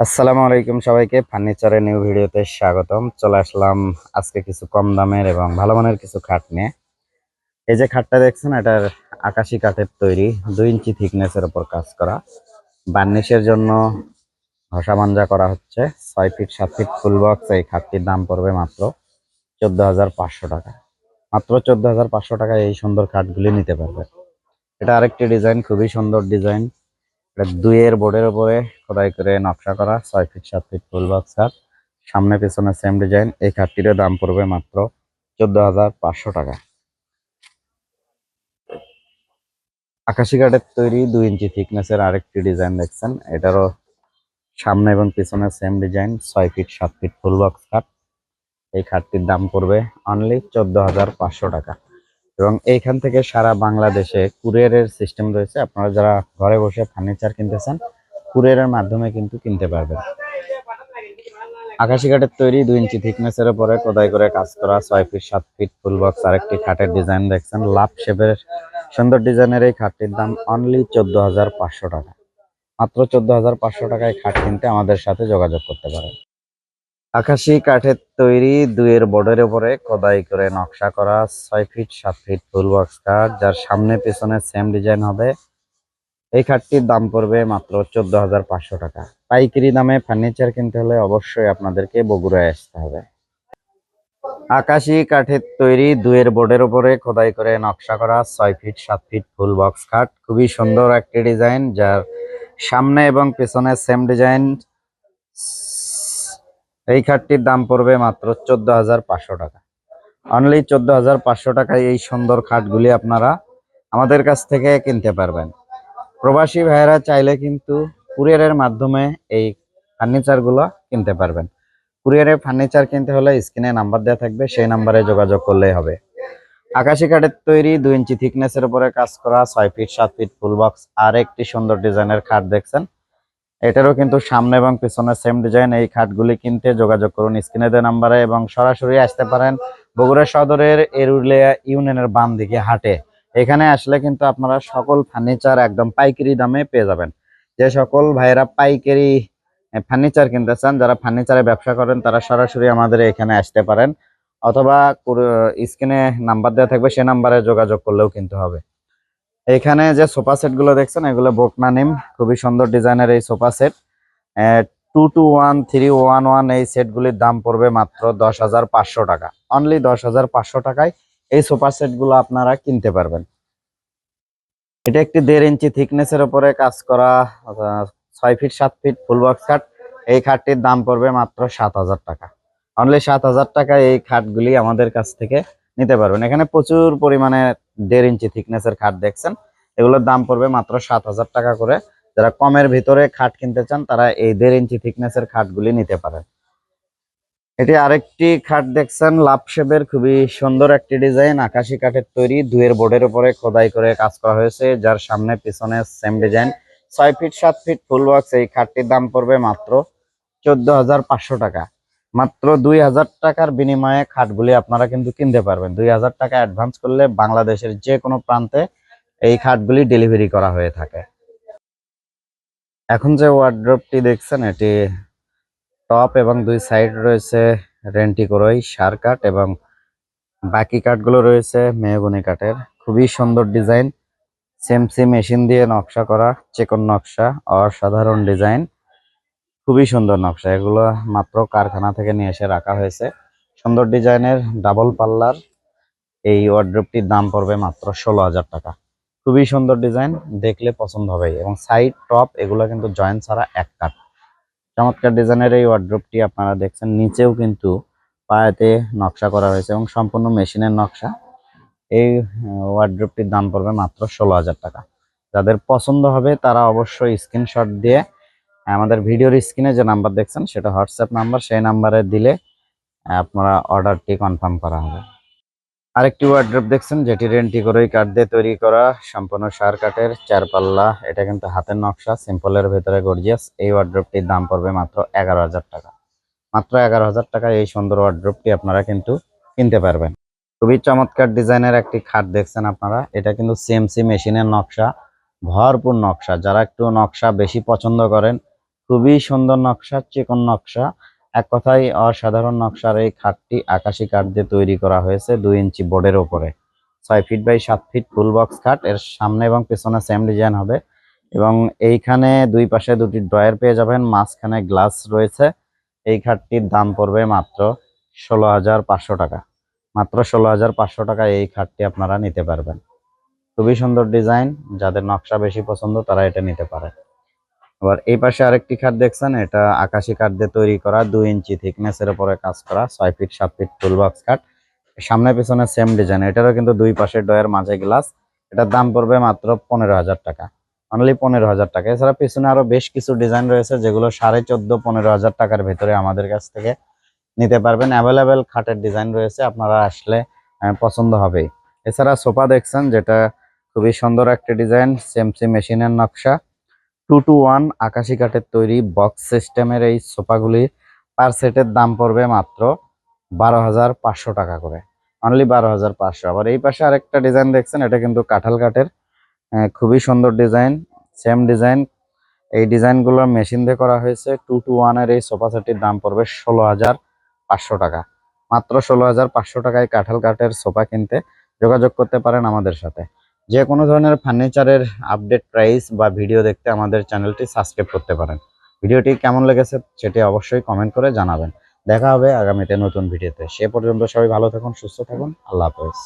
আসসালামু আলাইকুম সবাইকে, ফার্নিচারের নিউ ভিডিওতে স্বাগতম। চলে আসলাম আজকে কিছু কম দামের এবং ভালো মানের কিছু খাট নিয়ে। এই যে খাটটা দেখছেন, এটার আকাশি কাঠের তৈরি, দুই ইঞ্চি থিকনেসের ওপর কাজ করা। বার্নিশের জন্য ঘষা মাঞ্জা করা হচ্ছে, ছয় ফিট সাত ফিট ফুল বক্স এই খাটটির দাম পড়বে মাত্র চোদ্দ হাজার পাঁচশো টাকা। মাত্র চোদ্দ হাজার পাঁচশো টাকায় এই সুন্দর খাটগুলি নিতে পারবে। এটা আরেকটি ডিজাইন খুবই সুন্দর ডিজাইন এটা দুইয়ের বোর্ডের উপরে খোদাই করে নকশা করা, ছয় ফিট সাত ফিট ফুল বক্স খাট সামনে পেছনে সেম ডিজাইন এই খাটটিরও দাম পড়বে মাত্র চোদ্দ হাজার পাঁচশো টাকা। আকাশি কাঠের তৈরি দুই ইঞ্চি থিকনেসের আরেকটি ডিজাইন দেখছেন। এটারও সামনে এবং পিছনে সেম ডিজাইন ছয় ফিট সাত ফিট ফুল বক্স খাট এই খাটটির দাম পড়বে অনলি চোদ্দ হাজার পাঁচশো টাকা। এবং এইখান থেকে সারা বাংলাদেশে কুরিয়ারের সিস্টেম রয়েছে। আপনারা যারা ঘরে বসে ফার্নিচার কিনতেছেন, কুরিয়ারের মাধ্যমে কিন্তু কিনতে পারবেন। আকাশি কাঠের তৈরি দুই ইঞ্চি থিকনেসের উপরে খোদাই করে কাজ করা, ছয় ফিট, সাত ফিট ফুল বক্স, আরেকটি খাটের ডিজাইন দেখছেন। লাভ শেপের সুন্দর ডিজাইনের এই খাটটির দাম অনলি চোদ্দ হাজার পাঁচশো টাকা। মাত্র চোদ্দ হাজার পাঁচশো টাকায় খাট কিনতে আমাদের সাথে যোগাযোগ করতে পারেন। আকাশি কাঠের তৈরি দুইয়ের বোর্ডের উপরে খোদাই করে নকশা করা ছয় ফিট, সাত ফিট ফুল বক্স কাঠ, যার সামনে পেছনে সেম ডিজাইন হবে। এই খাটটির দাম পড়বে মাত্র চোদ্দ হাজার পাঁচশো টাকা। পাইকারি দামে ফার্নিচার কিনতে হলে অবশ্যই আপনাদেরকে বগুড়ায় আসতে হবে। আকাশি কাঠের তৈরি দুইয়ের বোর্ডের উপরে খোদাই করে নকশা করা ছয় ফিট, সাত ফিট ফুল বক্স খাট খুবই সুন্দর একটি ডিজাইন, যার সামনে এবং পেছনে সেম ডিজাইন এই খাটটির দাম পড়বে মাত্র চোদ্দ হাজার পাঁচশো টাকা। অনলি চোদ্দ হাজার পাঁচশো টাকায় এই সুন্দর খাটগুলি আপনারা আমাদের কাছ থেকে কিনতে পারবেন। প্রবাসী ভাইয়েরা চাইলে কিন্তু কুরিয়ারের মাধ্যমে এই ফার্নিচারগুলো কিনতে পারবেন। কুরিয়ারে ফার্নিচার কিনতে হলে স্ক্রিনে নাম্বার দেওয়া থাকবে, সেই নাম্বারে যোগাযোগ করলেই হবে। আকাশি কাঠের তৈরি দুই ইঞ্চি থিকনেসের উপরে কাজ করা, ছয় ফিট, সাত ফিট ফুল বক্স আর একটি সুন্দর ডিজাইনের খাট দেখছেন। এটারও কিন্তু সামনে এবং পিছনে সেম ডিজাইন এই খাটগুলি কিনতে যোগাযোগ করুন স্ক্রিনে দেওয়া নাম্বারে এবং সরাসরি আসতে পারেন বগুড়া সদরের এরুলিয়া ইউনিয়নের বাম দিকে হাটে। এখানে আসলে কিন্তু আপনারা সকল ফার্নিচার একদম পাইকারি দামে পেয়ে যাবেন। যে সকল ভাইয়েরা পাইকারি ফার্নিচার কিনতে চান, যারা ফার্নিচারে ব্যবসা করেন, তারা সরাসরি আমাদের এখানে আসতে পারেন। অথবা স্ক্রিনে নাম্বার দেওয়া থাকবে, সে নাম্বারে যোগাযোগ করলেও কিন্তু হবে। এখানে যে সোফা সেটগুলো দেখছেন, এগুলো বোকনা নিম। খুবই সুন্দর ডিজাইনের এই sofa set. Two two one three one one এই সেটগুলির দাম পড়বে মাত্র দশ হাজার পাঁচশো টাকা। অনলি দশ হাজার পাঁচশো টাকায় এই সোফা সেটগুলো আপনারা কিনতে পারবেন। এটা একটি দেড় ইঞ্চি থিকনেসের উপরে কাজ করা ছয় ফিট সাত ফিট ফুল বক্স খাট। এই খাটটির দাম পড়বে মাত্র সাত হাজার টাকা। অনলি সাত হাজার টাকায় এই খাটগুলি আমাদের কাছ থেকে নিতে পারবেন। এখানে প্রচুর পরিমাণে দেড় ইঞ্চি থিকনেসের খাট দেখছেন। এগুলোর দাম পড়বে মাত্র সাত হাজার টাকা করে। যারা কমের ভিতরে খাট কিনতে চান, তারা এই দেড় ইঞ্চি থিকনেসের খাটগুলি নিতে পারেন। এটি আরেকটি খাট দেখছেন, লাভ শেপের খুবই সুন্দর একটি ডিজাইন, আকাশি কাঠের তৈরি দুয়ের বোর্ডের উপরে খোদাই করে কাজ করা হয়েছে, যার সামনে পিছনে সেম ডিজাইন ছয় ফিট, সাত ফিট ফুল বক্স এই খাটটির দাম পড়বে মাত্র চোদ্দ হাজার পাঁচশো টাকা। মাত্র দুই হাজার টাকার বিনিময়ে খাটগুলি আপনারা কিন্তু কিনতে পারবেন। দুই হাজার টাকা অ্যাডভান্স করলে বাংলাদেশের যে কোনো প্রান্তে এই খাটগুলি ডেলিভারি করা হয়ে থাকে। এখন যে ওয়ার্ড্রপটি দেখছেন, এটি টপ এবং দুই সাইড রয়েছে রেন্টি করই সার কাঠ এবং বাকি কাঠগুলো রয়েছে মেহগুনি কাঠের। খুবই সুন্দর ডিজাইন সেমসি মেশিন দিয়ে নকশা করা চেকন নকশা, অসাধারণ ডিজাইন খুবই সুন্দর নকশা। এগুলো মাত্র কারখানা থেকে নিয়ে এসে রাখা হয়েছে। সুন্দর ডিজাইনের ডাবল পাল্লার এই ওয়ার্ড্রপটির দাম পড়বে মাত্র ষোলো হাজার টাকা। খুবই সুন্দর ডিজাইন, দেখলে পছন্দ হবে এবং সাইড টপ এগুলো কিন্তু জয়েন্ট ছাড়া এক কাঠ চমৎকার ডিজাইনের এই ওয়ার্ড্রপটি আপনারা দেখছেন, নিচেও কিন্তু পায়েতে নকশা করা হয়েছে এবং সম্পূর্ণ মেশিনের নকশা। এই ওয়ার্ড্রপটির দাম পড়বে মাত্র ষোলো হাজার টাকা। যাদের পছন্দ হবে, তারা অবশ্যই স্ক্রিনশট দিয়ে আমাদের ভিডিওর স্ক্রিনে যে নাম্বার দেখছেন, সেটা হোয়াটসঅ্যাপ নাম্বার, সেই নাম্বারে দিলে আপনারা অর্ডারটি কনফার্ম করা হবে। আরেকটি ওয়ার্ড্রপ দেখছেন, যেটি রেন্টি করেই কাঠ দিয়ে তৈরি করা, সম্পূর্ণ সার কাঠের চার পাল্লা এটা কিন্তু হাতের নকশা সিম্পলের ভেতরে গর্জিয়াস এই ওয়ার্ড্রপটির দাম পড়বে মাত্র এগারো হাজার টাকা। মাত্র এগারো হাজার টাকায় এই সুন্দর ওয়ার্ড্রপটি আপনারা কিন্তু কিনতে পারবেন। খুবই চমৎকার ডিজাইনের একটি খাট দেখছেন আপনারা, এটা কিন্তু সিএমসি মেশিনের নকশা, ভরপুর নকশা। যারা একটু নকশা বেশি পছন্দ করেন খুবই সুন্দর নকশা, চিকন নকশা। এক কথায় অসাধারণ নকশার এই খাটটি আকাশি কাঠ দিয়ে তৈরি করা হয়েছে দুই ইঞ্চি বোর্ডের ওপরে। ছয় ফিট বাই সাত ফিট ফুল বক্স খাট। এর সামনে এবং পেছনে সেম ডিজাইন হবে। এবং এইখানে দুই পাশে দুটি ড্রয়ার পেয়ে যাবেন। মাঝখানে গ্লাস রয়েছে। এই খাটটির দাম পড়বে মাত্র ষোলো হাজার পাঁচশো টাকা। মাত্র ষোলো হাজার পাঁচশো টাকায় এই খাটটি আপনারা নিতে পারবেন। খুবই সুন্দর ডিজাইন। যাদের নকশা বেশি পছন্দ তারা এটা নিতে পারে আবার এই পাশে আরেকটি খাট দেখছেন, এটা আকাশি কাঠ দিয়ে তৈরি করা, দুই ইঞ্চি থিকনেসের উপরে কাজ করা, ছয় ফিট, সাত ফিট টুল বক্স খাট। সামনে পিছনে সেম ডিজাইন এটারও কিন্তু দুই পাশে ডয়ের মাঝে গ্লাস এটার দাম পড়বে মাত্র পনেরো হাজার টাকা। অনলি পনেরো হাজার টাকা। এছাড়া পিছনে আরও বেশ কিছু ডিজাইন রয়েছে, যেগুলো সাড়ে চোদ্দ, পনেরো হাজার টাকার ভেতরে আমাদের কাছ থেকে নিতে পারবেন। অ্যাভেলেবেল খাটের ডিজাইন রয়েছে, আপনারা আসলে পছন্দ হবেই। এছাড়া সোফা দেখছেন, যেটা খুবই সুন্দর একটা ডিজাইন সেমসি মেশিনের নকশা। টু টু ওয়ান আকাশি কাঠের তৈরি বক্স সিস্টেমের এই সোফাগুলি পার সেটের দাম পড়বে মাত্র বারো হাজার পাঁচশো টাকা করে। অনলি বারো হাজার পাঁচশো। আবার এই পাশে আরেকটা ডিজাইন দেখছেন, এটা কিন্তু কাঁঠাল কাঠের খুবই সুন্দর ডিজাইন সেম ডিজাইন এই ডিজাইনগুলো মেশিন দিয়ে করা হয়েছে, টু টু ওয়ানের এই সোফা সেটটির দাম পড়বে ষোলো হাজার পাঁচশো টাকা। মাত্র ষোলো হাজার পাঁচশো টাকায় কাঁঠাল কাঠের সোফা কিনতে যোগাযোগ করতে পারেন আমাদের সাথে। যে কোনো ধরনের ফার্নিচারের আপডেট প্রাইস বা ভিডিও দেখতে আমাদের চ্যানেলটি সাবস্ক্রাইব করতে পারেন। ভিডিওটি কেমন লেগেছে সেটি অবশ্যই কমেন্ট করে জানাবেন। দেখা হবে আগামীতে নতুন ভিডিওতে। সে পর্যন্ত সবাই ভালো থাকুন, সুস্থ থাকুন। আল্লাহ হাফেজ।